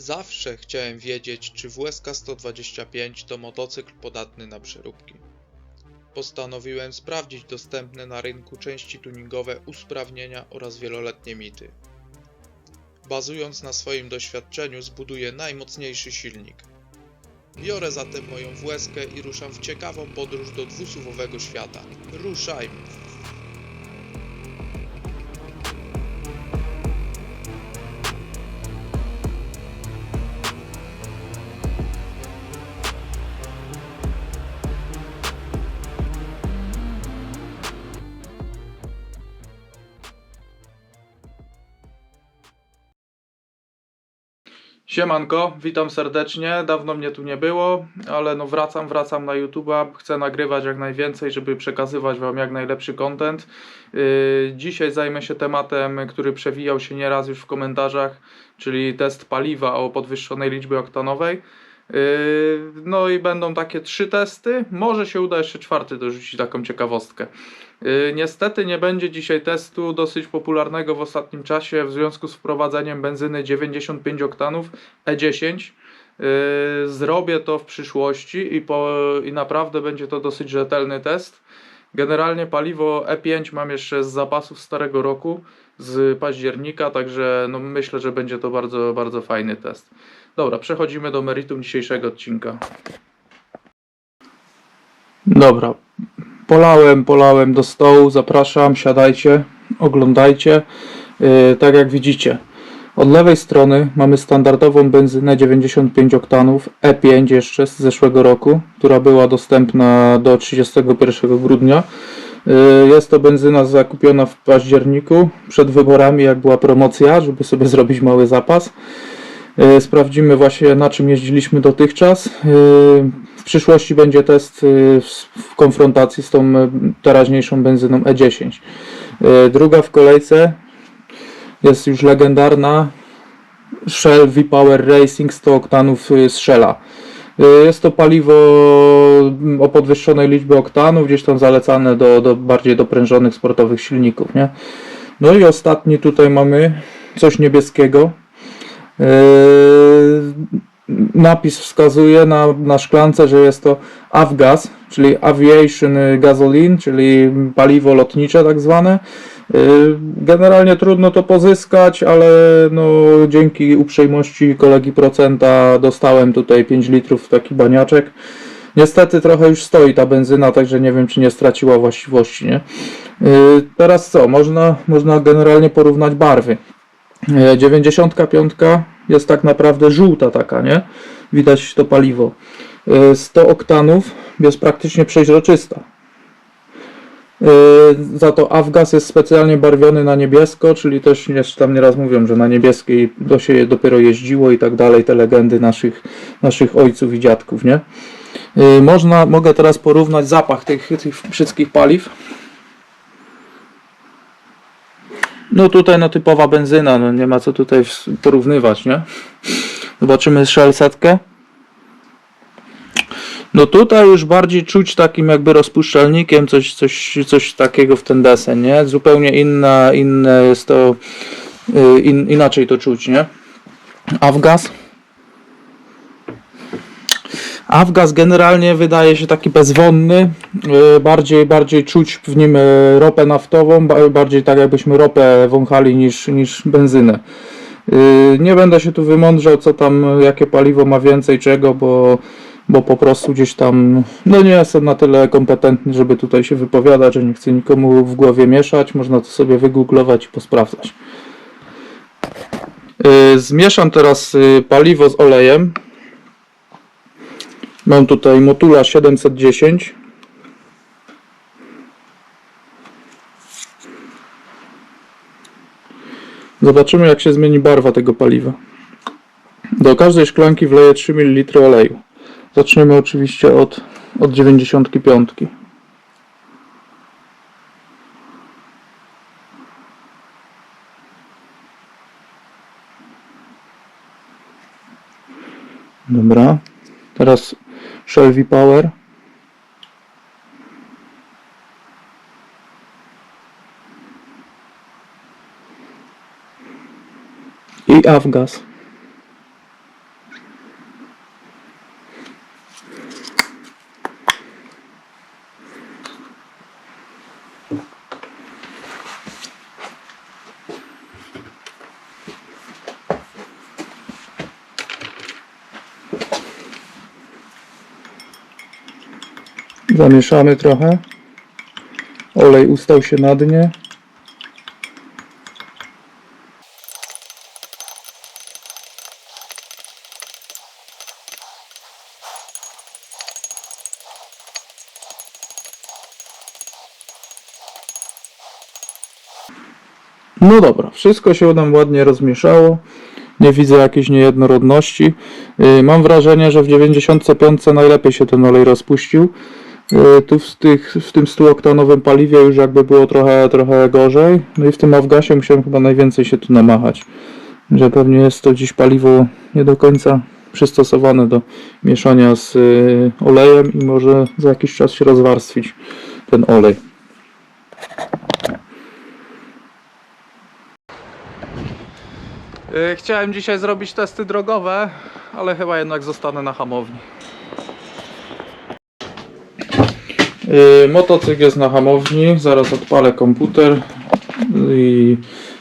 Zawsze chciałem wiedzieć, czy WSK 125 to motocykl podatny na przeróbki. Postanowiłem sprawdzić dostępne na rynku części tuningowe usprawnienia oraz wieloletnie mity. Bazując na swoim doświadczeniu zbuduję najmocniejszy silnik. Biorę zatem moją WSK i ruszam w ciekawą podróż do dwusuwowego świata. Ruszajmy! Siemanko, witam serdecznie. Dawno mnie tu nie było, ale no wracam, wracam na YouTube'a. Chcę nagrywać jak najwięcej, żeby przekazywać Wam jak najlepszy content. Yy, dzisiaj zajmę się tematem, który przewijał się nieraz już w komentarzach, czyli test paliwa o podwyższonej liczbie oktanowej. Yy, No i będą takie trzy testy. Może się uda jeszcze czwarty dorzucić taką ciekawostkę. Yy, Niestety nie będzie dzisiaj testu dosyć popularnego w ostatnim czasie w związku z wprowadzeniem benzyny 95 oktanów E10. Yy, Zrobię to w przyszłości i, po, i naprawdę będzie to dosyć rzetelny test. Generalnie paliwo E5 mam jeszcze z zapasów starego roku, z października, także no myślę, że będzie to bardzo, bardzo fajny test. Dobra, przechodzimy do meritum dzisiejszego odcinka. Dobra, polałem, polałem do stołu, zapraszam, siadajcie, oglądajcie. Yy, tak jak widzicie, od lewej strony mamy standardową benzynę 95 oktanów E5 jeszcze z zeszłego roku, która była dostępna do 31 grudnia. Yy, Jest to benzyna zakupiona w październiku przed wyborami, jak była promocja, żeby sobie zrobić mały zapas. Yy, Sprawdzimy właśnie na czym jeździliśmy dotychczas. Yy, W przyszłości będzie test yy, w- konfrontacji z tą teraźniejszą benzyną E10. Yy, Druga w kolejce jest już legendarna Shell V-Power Racing 100 oktanów z Shella. Jest to paliwo o podwyższonej liczbie oktanów, gdzieś tam zalecane do, do bardziej doprężonych sportowych silników. Nie? No i ostatni tutaj mamy coś niebieskiego. Yy, Napis wskazuje na, na szklance, że jest to Avgas, czyli Aviation Gasoline, czyli paliwo lotnicze tak zwane. Yy, Generalnie trudno to pozyskać, ale no, dzięki uprzejmości kolegi procenta dostałem tutaj 5 litrów taki baniaczek. Niestety trochę już stoi ta benzyna, także nie wiem czy nie straciła właściwości. Nie? Yy, Teraz co? Można, można generalnie porównać barwy. Yy, 95 jest tak naprawdę żółta taka, nie? Widać to paliwo. Yy, 100 oktanów jest praktycznie przeźroczysta. Yy, Za to Avgas jest specjalnie barwiony na niebiesko, czyli też jeszcze tam nieraz mówią, że na niebieskiej to się dopiero jeździło i tak dalej, te legendy naszych, naszych ojców i dziadków, nie? Można, mogę teraz porównać zapach tych, tych wszystkich paliw. No tutaj no typowa benzyna, no nie ma co tutaj w- porównywać, nie? Zobaczymy Shell setkę. No tutaj już bardziej czuć takim jakby rozpuszczalnikiem coś, coś, coś takiego w ten desen, nie? Zupełnie inna, inne jest to, y, in, inaczej to czuć, nie? Avgas. Avgas generalnie wydaje się taki bezwonny, y, bardziej, bardziej czuć w nim y, ropę naftową, ba- bardziej tak jakbyśmy ropę wąchali niż, niż benzynę. Y, Nie będę się tu wymądrzał, co tam, jakie paliwo ma więcej czego, bo, bo po prostu gdzieś tam, no nie jestem na tyle kompetentny, żeby tutaj się wypowiadać, że nie chcę nikomu w głowie mieszać. Można to sobie wygooglować i posprawdzać. Zmieszam teraz paliwo z olejem. Mam tutaj Motula 710. Zobaczymy jak się zmieni barwa tego paliwa. Do każdej szklanki wleję 3 ml oleju. Zaczniemy oczywiście od, od 95. Dobra. Teraz Shell V-Power. I Avgas. Zamieszamy trochę. Olej ustał się na dnie. No dobra, wszystko się nam ładnie rozmieszało. Nie widzę jakiejś niejednorodności. Yy, Mam wrażenie, że w 95 najlepiej się ten olej rozpuścił. Yy, Tu w, tych, w tym 100-oktanowym paliwie już jakby było trochę, trochę gorzej. No i w tym Awgasie musiałem chyba najwięcej się tu namachać. Że pewnie jest to dziś paliwo nie do końca przystosowane do mieszania z yy, olejem i może za jakiś czas się rozwarstwić ten olej. Y, Chciałem dzisiaj zrobić testy drogowe, ale chyba jednak zostanę na hamowni. Motocykl jest na hamowni, zaraz odpalę komputer i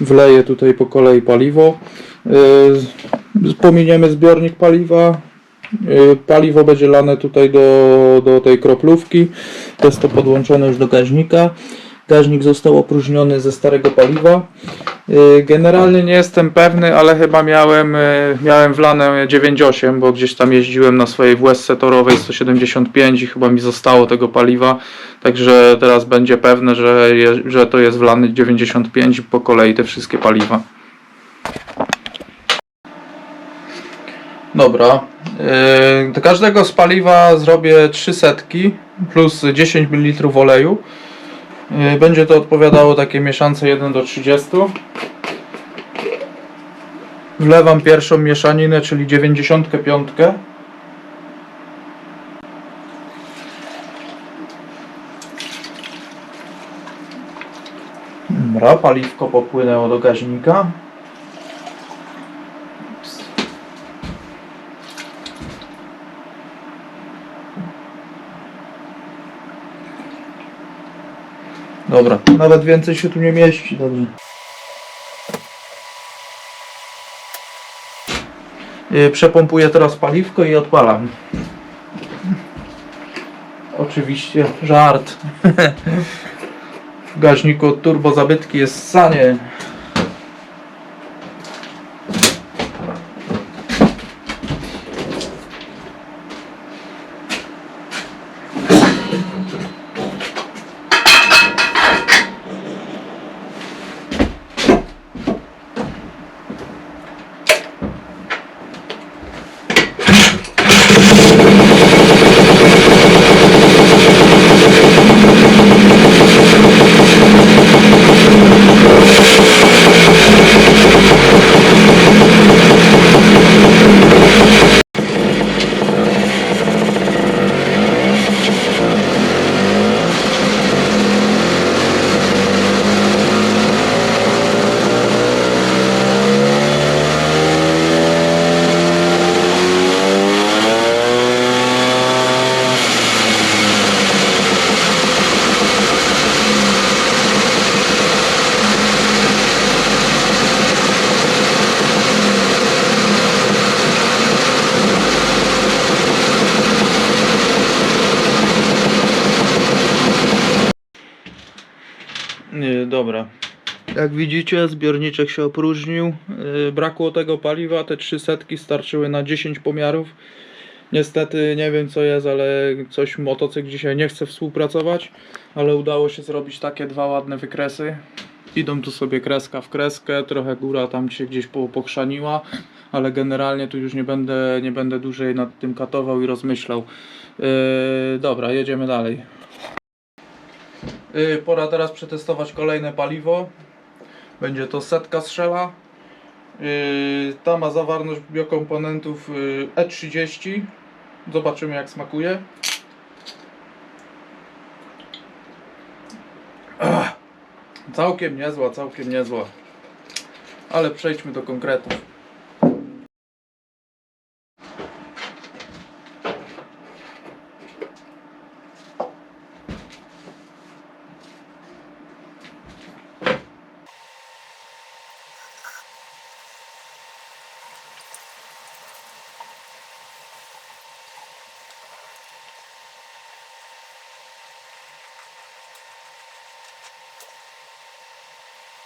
wleję tutaj po kolei paliwo. Y, Pominiemy zbiornik paliwa. Y, Paliwo będzie lane tutaj do, do tej kroplówki. Jest to podłączone już do gaźnika. Gaźnik został opróżniony ze starego paliwa. Y, Generalnie nie jestem pewny, ale chyba miałem, y, miałem wlane 9.8, bo gdzieś tam jeździłem na swojej WSC torowej 175 i chyba mi zostało tego paliwa. Także teraz będzie pewne, że, że to jest wlany 95 po kolei te wszystkie paliwa. Dobra. Yy, do każdego z paliwa zrobię 3 setki plus 10 ml oleju. Yy, Będzie to odpowiadało takie mieszance 1 do 30. Wlewam pierwszą mieszaninę, czyli 95. Dobra, paliwko popłynęło do gaźnika. Dobra, nawet więcej się tu nie mieści, dobrze. Yy, Przepompuję teraz paliwko i odpalam. Oczywiście żart. w gaźniku od turbo zabytki jest sanie. Nie, dobra. Jak widzicie, zbiorniczek się opróżnił. Yy, brakło tego paliwa. Te trzy setki starczyły na 10 pomiarów. Niestety nie wiem co jest, ale coś motocykl dzisiaj nie chce współpracować. Ale udało się zrobić takie dwa ładne wykresy. Idą tu sobie kreska w kreskę, trochę góra tam się gdzieś po- pokrzaniła, ale generalnie tu już nie będę, nie będę dłużej nad tym katował i rozmyślał. Yy, dobra, jedziemy dalej. Yy, pora teraz przetestować kolejne paliwo. Będzie to setka strzela. Yy, ta ma zawartość biokomponentów yy, E30. Zobaczymy jak smakuje. Całkiem niezła, całkiem niezła. Ale przejdźmy do konkretów.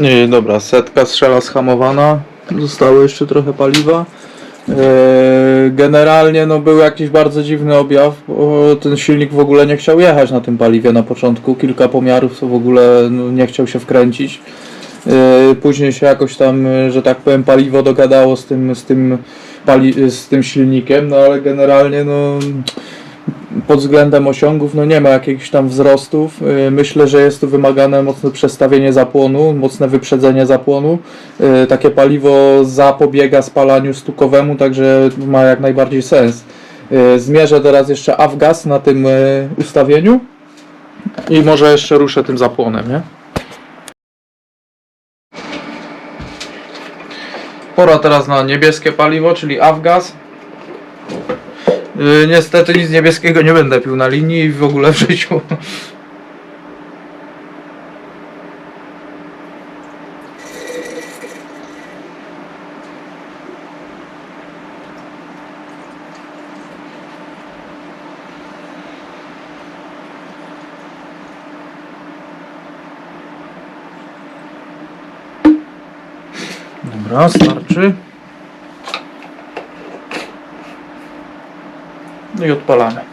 Nie, dobra, setka strzela schamowana. Zostało jeszcze trochę paliwa. Eee, Generalnie no, był jakiś bardzo dziwny objaw, bo ten silnik w ogóle nie chciał jechać na tym paliwie na początku. Kilka pomiarów to w ogóle no, nie chciał się wkręcić. Eee, Później się jakoś tam, e, że tak powiem, paliwo dogadało z tym, z tym, pali- z tym silnikiem, no ale generalnie no, pod względem osiągów no nie ma jakichś tam wzrostów. Yy, Myślę, że jest tu wymagane mocne przestawienie zapłonu, mocne wyprzedzenie zapłonu. Yy, Takie paliwo zapobiega spalaniu stukowemu, także ma jak najbardziej sens. Yy, Zmierzę teraz jeszcze avgas na tym ustawieniu i może jeszcze ruszę tym zapłonem, nie? Pora teraz na niebieskie paliwo, czyli avgas. Yy, niestety nic niebieskiego nie będę pił na linii i w ogóle w życiu. Dobra. No i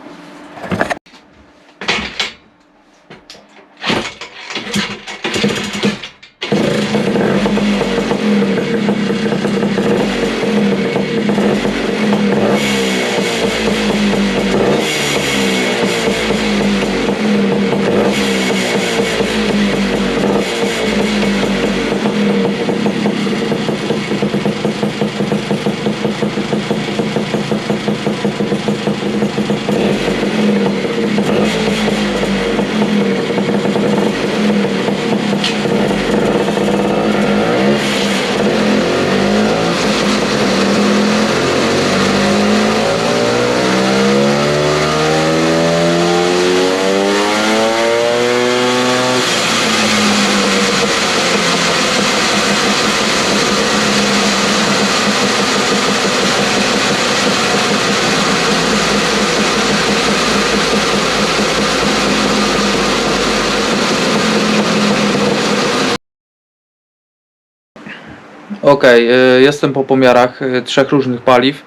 Okej, y, jestem po pomiarach y, trzech różnych paliw.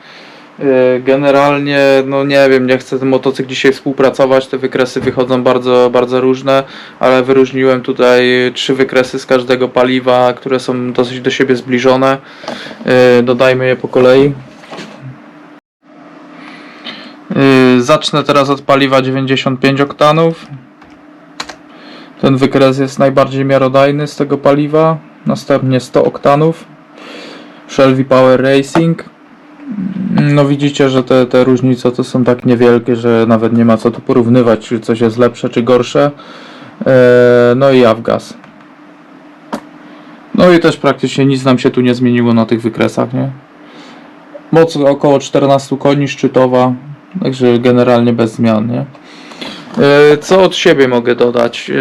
Y, Generalnie, no nie wiem, nie chcę ten motocykl dzisiaj współpracować, te wykresy wychodzą bardzo, bardzo różne, ale wyróżniłem tutaj trzy wykresy z każdego paliwa, które są dosyć do siebie zbliżone. Dodajmy je po kolei. Zacznę teraz od paliwa 95 oktanów. Ten wykres jest najbardziej miarodajny z tego paliwa. Następnie 100 oktanów. Shelby Power Racing. No widzicie, że te, te różnice to są tak niewielkie, że nawet nie ma co tu porównywać, czy coś jest lepsze, czy gorsze. Eee, no i Avgas. No i też praktycznie nic nam się tu nie zmieniło na tych wykresach, nie? Moc około 14 koni szczytowa, także generalnie bez zmian, nie? E, Co od siebie mogę dodać? E,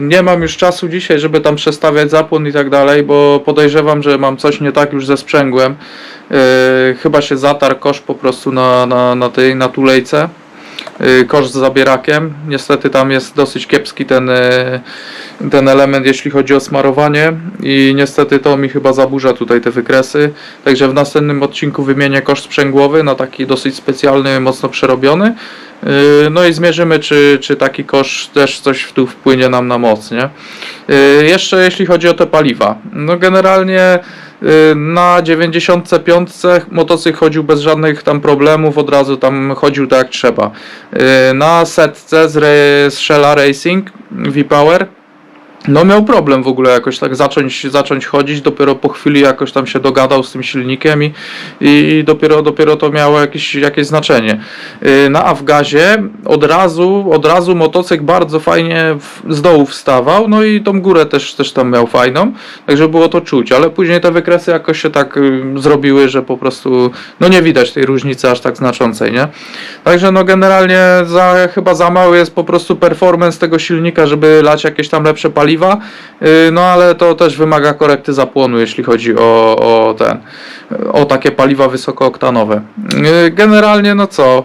Nie mam już czasu dzisiaj, żeby tam przestawiać zapłon i tak dalej, bo podejrzewam, że mam coś nie tak już ze sprzęgłem. E, Chyba się zatarł kosz po prostu na, na, na tej na tulejce. Kosz z zabierakiem. Niestety tam jest dosyć kiepski ten, ten element, jeśli chodzi o smarowanie i niestety to mi chyba zaburza tutaj te wykresy. Także w następnym odcinku wymienię kosz sprzęgłowy na taki dosyć specjalny, mocno przerobiony. Yy, No i zmierzymy, czy, czy taki kosz też coś tu wpłynie nam na moc, nie? Yy, Jeszcze jeśli chodzi o te paliwa. No generalnie yy, na 95 motocykl chodził bez żadnych tam problemów, od razu tam chodził tak jak trzeba. Na setce z Shella Racing V-Power no miał problem w ogóle jakoś tak zacząć, zacząć chodzić, dopiero po chwili jakoś tam się dogadał z tym silnikiem i, i dopiero, dopiero to miało jakieś, jakieś znaczenie. Yy, Na Afgazie od razu, od razu motocykl bardzo fajnie z dołu wstawał, no i tą górę też, też tam miał fajną, także było to czuć, ale później te wykresy jakoś się tak y, zrobiły, że po prostu no nie widać tej różnicy aż tak znaczącej, nie? Także no generalnie za, chyba za mały jest po prostu performance tego silnika, żeby lać jakieś tam lepsze paliwa, yy, no ale to też wymaga korekty zapłonu, jeśli chodzi o, o ten, o takie paliwa wysokooktanowe. Yy, Generalnie no co,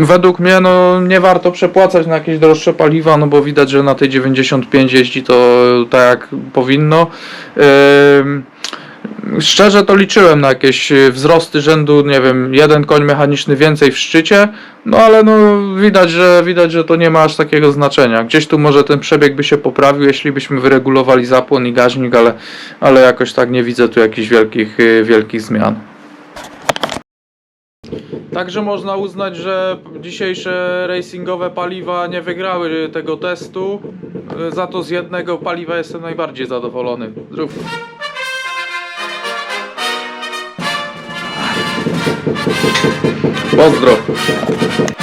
Według mnie no nie warto przepłacać na jakieś droższe paliwa, no bo widać, że na tej 95 jeździ to tak jak powinno. Ym, Szczerze to liczyłem na jakieś y, wzrosty rzędu, nie wiem, jeden koń mechaniczny więcej w szczycie, no ale no widać, że widać, że to nie ma aż takiego znaczenia. Gdzieś tu może ten przebieg by się poprawił, jeśli byśmy wyregulowali zapłon i gaźnik, ale, ale jakoś tak nie widzę tu jakichś wielkich, y, wielkich zmian. Także można uznać, że dzisiejsze racingowe paliwa nie wygrały tego testu. Y, Za to z jednego paliwa jestem najbardziej zadowolony. Zdrów. Поздро!